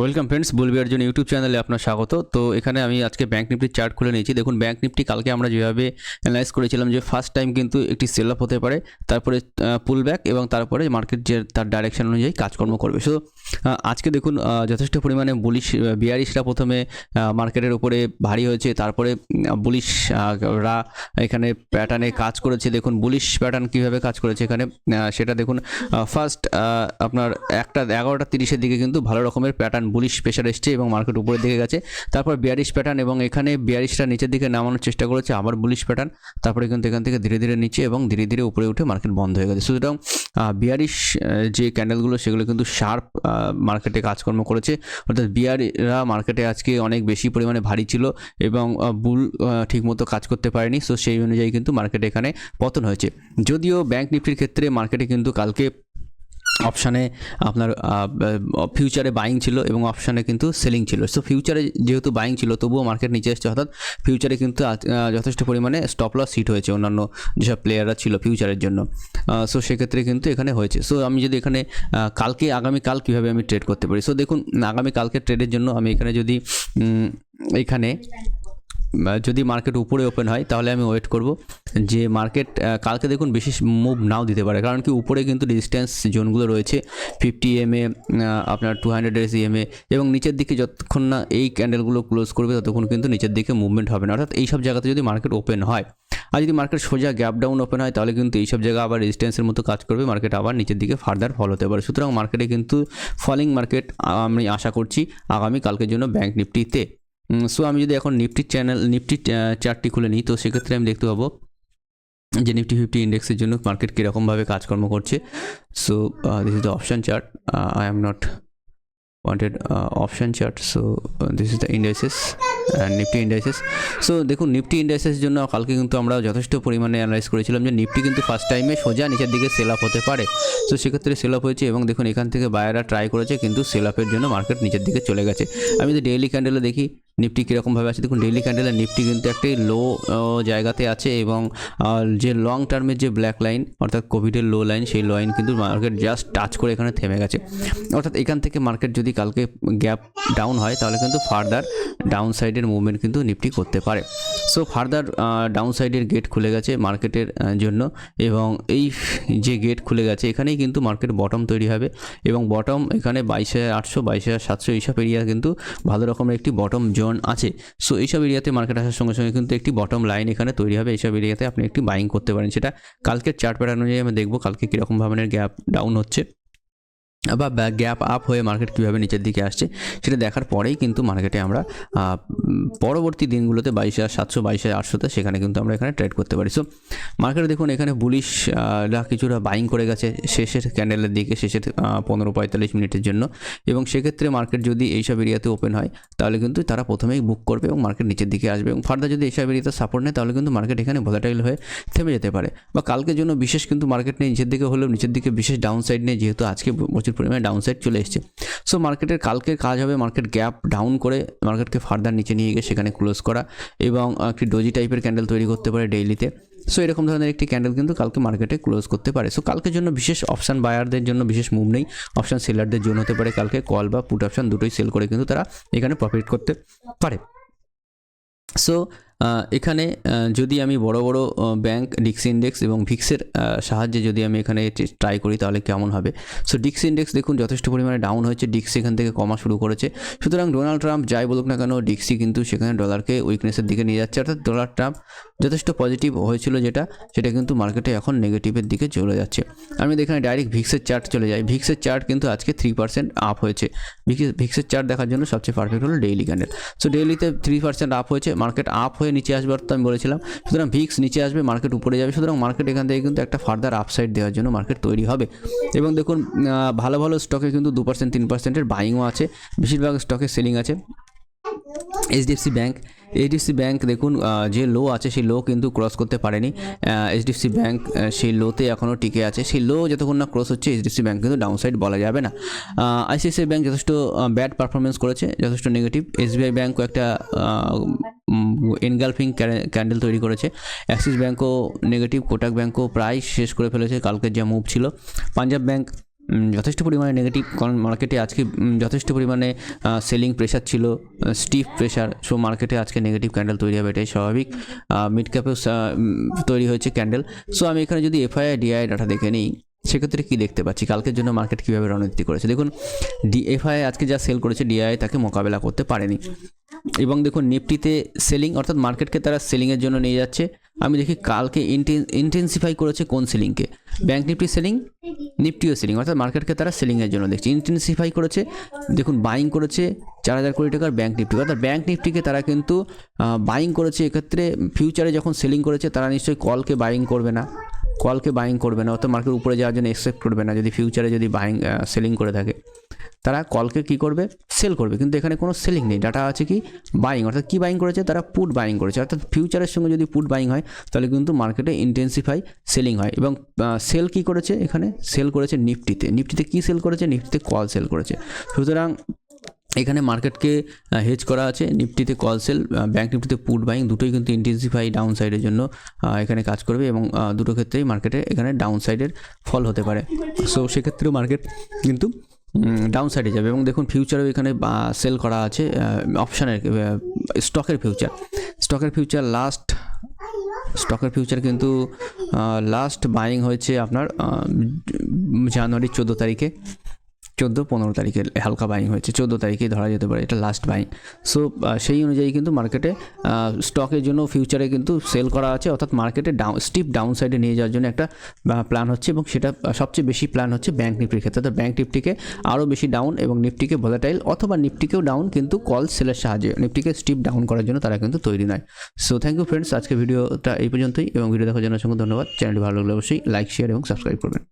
Welcome friends বুলবিয়ার জন্য YouTube চ্যানেলে আপনার স্বাগত। তো এখানে আমি আজকে ব্যাঙ্ক নিফটির চার্ট খুলে নিয়েছি। দেখুন ব্যাঙ্ক নিফটি কালকে আমরা যেভাবে অ্যানালাইজ করেছিলাম যে ফার্স্ট টাইম কিন্তু একটি সেল আপ হতে পারে, তারপরে পুল ব্যাক এবং তারপরে মার্কেট যে তার ডাইরেকশন অনুযায়ী কাজকর্ম করবে। সো আজকে দেখুন যথেষ্ট পরিমাণে বুলিশ বিয়ারিশরা প্রথমে মার্কেটের উপরে ভারী হয়েছে, তারপরে বুলিশ রা এখানে প্যাটার্নে কাজ করেছে। দেখুন বুলিশ প্যাটার্ন কীভাবে কাজ করেছে এখানে সেটা দেখুন ফার্স্ট আপনার একটা এগারোটা তিরিশের দিকে কিন্তু ভালো রকমের প্যাটার্ন বুলিশ প্রেশার এসছে এবং মার্কেট উপরের দিকে গেছে। তারপর বিয়ারিশ প্যাটার্ন এবং এখানে বিয়ারিশটা নিচের দিকে নামানোর চেষ্টা করেছে, আবার বুলিশ প্যাটার্ন তারপরে কিন্তু এখান থেকে ধীরে ধীরে নিচে এবং ধীরে ধীরে উপরে উঠে মার্কেট বন্ধ হয়ে গেছে। সুতরাং বিয়ারিশ যে ক্যান্ডেলগুলো সেগুলো কিন্তু শার্প মার্কেটে কাজকর্ম করেছে। অর্থাৎ বিয়ারিরা মার্কেটে আজকে অনেক বেশি পরিমাণে ভারী ছিল এবং বুল ঠিকমতো কাজ করতে পারেনি। সো সেই অনুযায়ী কিন্তু মার্কেট এখানে পতন হয়েছে। যদিও ব্যাংক নিফটির ক্ষেত্রে মার্কেটে কিন্তু কালকে অপশানে আপনার ফিউচারে বাইং ছিল এবং অপশানে কিন্তু সেলিং ছিল। সো ফিউচারে যেহেতু বাইং ছিল, তবুও মার্কেট নিচে এসছে, অর্থাৎ ফিউচারে কিন্তু যথেষ্ট পরিমাণে স্টপ লস হিট হয়েছে অন্যান্য যেসব প্লেয়াররা ছিল ফিউচারের জন্য। সো সেক্ষেত্রে কিন্তু এখানে হয়েছে। সো আমি যদি এখানে কালকে, আগামীকাল কীভাবে আমি ট্রেড করতে পারি? সো দেখুন আগামী কালকে ট্রেডের জন্য আমি এখানে যদি এখানে যদি মার্কেট উপরে ওপেন হয়, তাহলে আমি ওয়েট করব। যে মার্কেট কালকে দেখুন বেশি মুভ নাও দিতে পারে। কারণ কি উপরে কিন্তু রেজিস্ট্যান্স জোনগুলো রয়েছে। ফিফটি এম এ আপনার two hundred S M A এবং নিচের দিকে যতক্ষণ না এই ক্যান্ডেলগুলো ক্লোজ করবে, ততক্ষণ কিন্তু নিচের দিকে মুভমেন্ট হবে না। অর্থাৎ এই সব জায়গাতে যদি মার্কেট ওপেন হয়, আর যদি মার্কেট সোজা গ্যাপ ডাউন ওপেন হয়, তাহলে কিন্তু এইসব জায়গা আবার রেজিস্ট্যান্সের মতো কাজ করবে। মার্কেট আবার নিচের দিকে ফার্দার ফল হতে পারে। সুতরাং মার্কেটে কিন্তু ফলিং মার্কেট আমি আশা করছি আগামী কালকের জন্য ব্যাঙ্ক নিফটিতে সো আমি যদি এখন নিফটির চ্যানেল নিফটি চার্টটি খুলে নিই, তো সেক্ষেত্রে আমি দেখতে পাবো যে নিফটি ফিফটি ইন্ডেক্সের জন্য মার্কেট কীরকমভাবে কাজকর্ম করছে। So this is the option chart I am not wanted option chart so this is the indices Nifty indices so দেখুন নিফটি ইন্ডাইসের জন্য কালকে কিন্তু আমরা যথেষ্ট পরিমাণে অ্যানালাইজ করেছিলাম যে নিফটি কিন্তু ফার্স্ট টাইমে সোজা নিচের দিকে সেল আপ হতে পারে। সো সেক্ষেত্রে সেল আপ হয়েছে এবং দেখুন এখান থেকে বায়াররা ট্রাই করেছে, কিন্তু সেল আপের জন্য মার্কেট নিচের দিকে চলে গেছে। আমি যদি ডেইলি ক্যান্ডেলে দেখি নিফটি কীরকমভাবে আছে? দেখুন ডেইলি ক্যান্ডেলের নিফটি কিন্তু একটি লো জায়গাতে আছে এবং যে লং টার্মের যে ব্ল্যাক লাইন অর্থাৎ কোভিডের লো লাইন সেই লাইন কিন্তু মার্কেট জাস্ট টাচ করে এখানে থেমে গেছে। অর্থাৎ এখান থেকে মার্কেট যদি কালকে গ্যাপ ডাউন হয়, তাহলে কিন্তু ফার্দার ডাউন সাইডের মুভমেন্ট কিন্তু নিফটি করতে পারে। সো ফার্দার ডাউন সাইডের গেট খুলে গেছে মার্কেটের জন্য এবং এই যে গেট খুলে গেছে, এখানেই কিন্তু মার্কেট বটম তৈরি হবে এবং বটম এখানে বাইশ হাজার আটশো, বাইশ হাজার সাতশো এইসব এরিয়া কিন্তু ভালো রকমের একটি বটম জোন আছে। সো এইসব এরিয়াতে মার্কেট আসার সঙ্গে সঙ্গে কিন্তু একটি বটম লাইন এখানে তৈরি হবে। এইসব এরিয়াতে আপনি একটি বাইং করতে পারেন। সেটা কালকের চার্ট প্যাটার্ন অনুযায়ী আমি দেখব কালকে কীরকম ধরনের গ্যাপ ডাউন হচ্ছে বা গ্যাপ আপ হয়ে মার্কেট কীভাবে নিচের দিকে আসছে। সেটা দেখার পরেই কিন্তু মার্কেটে আমরা পরবর্তী দিনগুলোতে বাইশ হাজার সাতশো, বাইশ হাজার আটশোতে সেখানে কিন্তু আমরা এখানে ট্রেড করতে পারি। সো মার্কেটে দেখুন, এখানে বুলিশ কিছুটা বাইং করে গেছে শেষের ক্যান্ডেলের দিকে, শেষের পনেরো পঁয়তাল্লিশ মিনিটের জন্য। এবং সেক্ষেত্রে মার্কেট যদি এইসব এরিয়াতে ওপেন হয়, তাহলে কিন্তু তারা প্রথমেই বুক করবে এবং মার্কেট নিচের দিকে আসবে। এবং ফার্দার যদি এইসব এরিয়াতে সাপোর্ট নেয়, তাহলে কিন্তু মার্কেট এখানে ভোলাটাইল হয়ে থেমে যেতে পারে। বা কালকের জন্য বিশেষ কিন্তু মার্কেট নেই, নিচের দিকে হলেও নিচের দিকে বিশেষ ডাউন সাইড নেই, যেহেতু আজকে প্রচুর পরিমাণে ডাউন সাইড চলে এসেছে। সো মার্কেটের কালকের কাজ হবে মার্কেট গ্যাপ ডাউন করে মার্কেটকে ফার্দার নিচে নিয়ে গিয়ে সেখানে ক্লোজ করা এবং একটি ডোজি টাইপের ক্যান্ডেল তৈরি করতে পারে ডেইলিতে সো এরকম ধরনের একটি ক্যান্ডেল কিন্তু কালকে মার্কেটে ক্লোজ করতে পারে। সো কালকের জন্য বিশেষ অপশান বায়ারদের জন্য বিশেষ মুভ নেই। অপশান সেলারদের জন্য হতে পারে কালকে কল বা পুট অপশান দুটোই সেল করে কিন্তু তারা এখানে প্রফিট করতে পারে। সো এখানে যদি আমি বড় বড় ব্যাংক ডিক্স ইন্ডেক্স এবং ভিক্সের সাহায্যে যদি আমি এখানে ট্রাই করি, তাহলে কেমন হবে? সো ডিক্স ইন্ডেক্স দেখুন, যথেষ্ট পরিমাণে ডাউন হয়েছে। ডিক্স এখান থেকে কমা শুরু করেছে। সুতরাং ডোনাল্ড ট্রাম্প যাই বলুক না কেন ডিক্সি কিন্তু সেখানে ডলারকে উইকনেসের দিকে নিয়ে যাচ্ছে। অর্থাৎ ডলার ট্রাম্প যথেষ্ট পজিটিভ হয়েছিল যেটা, সেটা কিন্তু মার্কেটে এখন নেগেটিভের দিকে চলে যাচ্ছে। আমি এখানে ডাইরেক্ট ভিক্সের চার্ট চলে যাই ভিক্সের চার্ট কিন্তু আজকে থ্রি পার্সেন্ট আপ হয়েছে। ভিক্স- ভিক্সের চার্ট দেখার জন্য সবচেয়ে পারফেক্ট হলো ডেইলি ক্যান্ডেল সো ডেইলিতে থ্রি পার্সেন্ট আপ হয়েছে। মার্কেট আপ হয়ে নিচে আসবে অর্থাৎ আমি বলেছিলাম। সুতরাং ভিক্স নিচে আসবে মার্কেট উপরে যাবে। সুতরাং মার্কেট এখান থেকে কিন্তু একটা ফার্দার আপসাইড দেওয়ার জন্য মার্কেট তৈরি হবে। এবং দেখুন ভালো ভালো স্টকে কিন্তু দু পার্সেন্ট তিন পার্সেন্টের বাইংও আছে। বেশিরভাগ স্টকে সেলিং আছে। এইচডিএফসি ব্যাংক এইচডিএফসি ব্যাংক দেখুন যে লো আছে সেই লো কিন্তু ক্রস করতে পারেনি। এইচডিএফসি ব্যাংক সেই লোতে এখনও টিকে আছে। সেই লো যতক্ষণ না ক্রস হচ্ছে এইচডিএফসি ব্যাংক কিন্তু ডাউন সাইড বলা যাবে না। আইসিআইসিআই ব্যাংক যথেষ্ট ব্যাড পারফরমেন্স করেছে যথেষ্ট নেগেটিভ এসবিআই ব্যাংকও একটা এনগালফিং ক্যান্ডেল তৈরি করেছে। অ্যাক্সিস ব্যাংকও নেগেটিভ কোটাক ব্যাংকও প্রায় শেষ করে ফেলেছে। কালকের যা মুভ ছিল পাঞ্জাব উম, যথেষ্ট পরিমাণে নেগেটিভ কারণ মার্কেটে আজকে যথেষ্ট পরিমাণে সেলিং প্রেশার ছিল স্টিফ প্রেশার সো মার্কেটে আজকে নেগেটিভ ক্যান্ডেল তৈরি হবে, এটাই স্বাভাবিক। মিড ক্যাপেও তৈরি হয়েছে ক্যান্ডেল সো আমি এখানে যদি এফআইআই ডিআই ডাটা দেখে নিই, সেক্ষেত্রে কী দেখতে পাচ্ছি? কালকের জন্য মার্কেট কীভাবে রণনীতি করেছে? দেখুন ডি ডিএফআই আজকে যা সেল করেছে ডিআই তাকে মোকাবেলা করতে পারেনি। এবং দেখুন নিফটিতে সেলিং অর্থাৎ মার্কেটকে তারা সেলিংয়ের জন্য নিয়ে যাচ্ছে। আমি দেখি কালকে ইন্টেন্সিফাই করেছে কোন সেলিংকে ব্যাংক নিফটি সেলিং নিফটিও সেলিং অর্থাৎ মার্কেটকে তারা সেলিংয়ের জন্য দেখছে। ইন্টেন্সিফাই করেছে, দেখুন বাইং করেছে চার হাজার কোটি টাকার ব্যাংক নিফটি অর্থাৎ ব্যাঙ্ক নিফটিকে তারা কিন্তু বাইং করেছে এক্ষেত্রে ফিউচারে যখন সেলিং করেছে, তারা নিশ্চয়ই কলকে বাইং করবে না। কলকে বাইং করবে না, অর্থাৎ মার্কেট উপরে যাওয়ার জন্য এক্সেপ্ট করবে না, যদি ফিউচারে যদি বাইং সেলিং করে থাকে। তারা কলকে কি করবে? সেল করবে। কিন্তু এখানে কোনো সেলিং নেই। ডাটা আছে কি? বাইং অর্থাৎ কী বাইং করেছে? তারা পুট বাইং করেছে। অর্থাৎ ফিউচারের সঙ্গে যদি পুট বাইং হয়, তাহলে কিন্তু মার্কেটে ইন্টেন্সিফাই সেলিং হয়। এবং সেল কি করেছে এখানে? সেল করেছে নিফটিতে নিফটিতে কি সেল করেছে? নিফটিতে কল সেল করেছে। সুতরাং এখানে মার্কেটকে হেজ করা আছে। নিফটিতে কল সেল ব্যাঙ্ক নিফটিতে পুট বাইং দুটোই কিন্তু ইন্টেন্সিফাই ডাউন সাইডের জন্য এখানে কাজ করবে এবং দুটো ক্ষেত্রেই মার্কেটে এখানে ডাউন সাইডের ফল হতে পারে। সো সেক্ষেত্রেও মার্কেট কিন্তু ডাউন সাইডে যাবে। এবং দেখুন ফিউচারও এখানে সেল করা আছে অপশানের স্টকের ফিউচার স্টকের ফিউচার লাস্ট স্টকের ফিউচার কিন্তু লাস্ট বাইং হয়েছে আপনার জানুয়ারির জানুয়ারি চোদ্দ তারিখে। চোদ্দ পনেরো তারিখে হালকা বাইং হয়েছে। চোদ্দ তারিখে ধরা যেতে পারে, এটা লাস্ট বাইং সো সেই অনুযায়ী কিন্তু মার্কেটে স্টকের জন্য ফিউচারে কিন্তু সেল করা আছে, অর্থাৎ মার্কেটে ডাউন স্টিপ ডাউন সাইডে নিয়ে যাওয়ার জন্য একটা প্ল্যান হচ্ছে এবং সেটা সবচেয়ে বেশি প্ল্যান হচ্ছে ব্যাঙ্ক নিফটির ক্ষেত্রে। অর্থাৎ ব্যাঙ্ক নিফটিকে আরও বেশি ডাউন এবং নিফটিকে ভোলাটাইল অথবা নিফটিকেও ডাউন কিন্তু কল সেলের সাহায্যে নিফটিকে স্টিপ ডাউন করার জন্য তারা কিন্তু তৈরি নয়। সো থ্যাংক ইউ ফ্রেন্ডস আজকে ভিডিওটা এই পর্যন্তই এবং ভিডিও দেখার জন্য অসংখ্য ধন্যবাদ। চ্যানেলটি ভালো লাগলে অবশ্যই লাইক শেয়ার এবং সাবস্ক্রাইব করবেন।